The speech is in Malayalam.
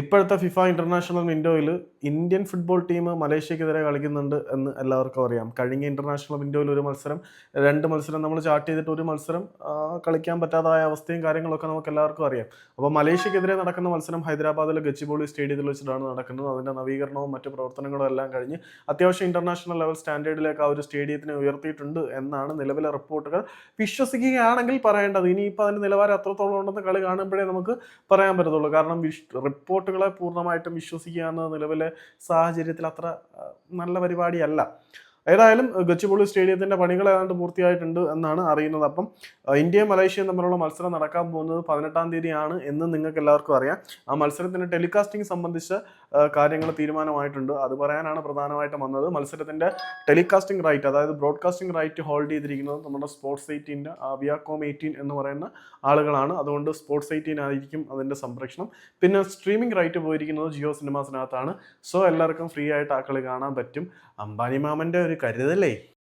ഇപ്പോഴത്തെ ഫിഫ ഇന്റർനാഷണൽ വിൻഡോയിൽ ഇന്ത്യൻ ഫുട്ബോൾ ടീം മലേഷ്യക്കെതിരെ കളിക്കുന്നുണ്ട് എന്ന് എല്ലാവർക്കും അറിയാം. കഴിഞ്ഞ ഇന്റർനാഷണൽ വിൻഡോയിൽ ഒരു മത്സരം രണ്ട് മത്സരം നമ്മൾ ചാർട്ട് ചെയ്തിട്ട് ഒരു മത്സരം കളിക്കാൻ പറ്റാതായ അവസ്ഥയും കാര്യങ്ങളൊക്കെ നമുക്ക് എല്ലാവർക്കും അറിയാം. അപ്പോൾ മലേഷ്യക്കെതിരെ നടക്കുന്ന മത്സരം ഹൈദരാബാദിലെ ഗച്ചിബോളി സ്റ്റേഡിയത്തിൽ വെച്ചിട്ടാണ് നടക്കുന്നത്. അതിന്റെ നവീകരണവും മറ്റ് പ്രവർത്തനങ്ങളും എല്ലാം കഴിഞ്ഞ് അത്യാവശ്യം ഇന്റർനാഷണൽ ലെവൽ സ്റ്റാൻഡേർഡിലേക്ക് ആ ഒരു സ്റ്റേഡിയത്തിനെ ഉയർത്തിയിട്ടുണ്ട് എന്നാണ് നിലവിലെ റിപ്പോർട്ടുകൾ വിശ്വസിക്കുകയാണെങ്കിൽ പറയേണ്ടത്. ഇനിയിപ്പോൾ അതിന്റെ നിലവാരം അത്രത്തോളം ഉണ്ടെന്ന് കളി കാണുമ്പോഴേ നമുക്ക് പറയാൻ പറ്റത്തുള്ളൂ. കാരണം വിഷ് റിപ്പോർട്ടുകളെ പൂർണമായിട്ടും വിശ്വസിക്കുക എന്ന നിലവിലെ സാഹചര്യത്തിൽ അത്ര നല്ല പരിപാടിയല്ല. ഏതായാലും ഗച്ചിബോളി സ്റ്റേഡിയത്തിന്റെ പണികൾ ഏതാണ്ട് പൂർത്തിയായിട്ടുണ്ട് എന്നാണ് അറിയുന്നത്. അപ്പം ഇന്ത്യയും മലേഷ്യയും തമ്മിലുള്ള മത്സരം നടക്കാൻ പോകുന്നത് പതിനെട്ടാം തീയതിയാണ് എന്ന് നിങ്ങൾക്ക് എല്ലാവർക്കും അറിയാം. ആ മത്സരത്തിന്റെ ടെലികാസ്റ്റിംഗ് സംബന്ധിച്ച കാര്യങ്ങൾ തീരുമാനമായിട്ടുണ്ട്. അത് പറയാനാണ് പ്രധാനമായിട്ടും വന്നത്. മത്സരത്തിന്റെ ടെലികാസ്റ്റിംഗ് റൈറ്റ് അതായത് ബ്രോഡ്കാസ്റ്റിംഗ് റൈറ്റ് ഹോൾഡ് ചെയ്തിരിക്കുന്നത് നമ്മുടെ സ്പോർട്സ് എയ്റ്റീന്റെ വിയാകോം എയ്റ്റീൻ എന്ന് പറയുന്ന ആളുകളാണ്. അതുകൊണ്ട് സ്പോർട്സ് എയ്റ്റീൻ ആയിരിക്കും അതിന്റെ സംരക്ഷണം. പിന്നെ സ്ട്രീമിംഗ് റൈറ്റ് പോയിരിക്കുന്നത് ജിയോ സിനിമാസിനകത്താണ്. സോ എല്ലാവർക്കും ഫ്രീ ആയിട്ട് ആ കളി കാണാൻ പറ്റും. അംബാനി മാമന്റെ ഒരു കരുതലേ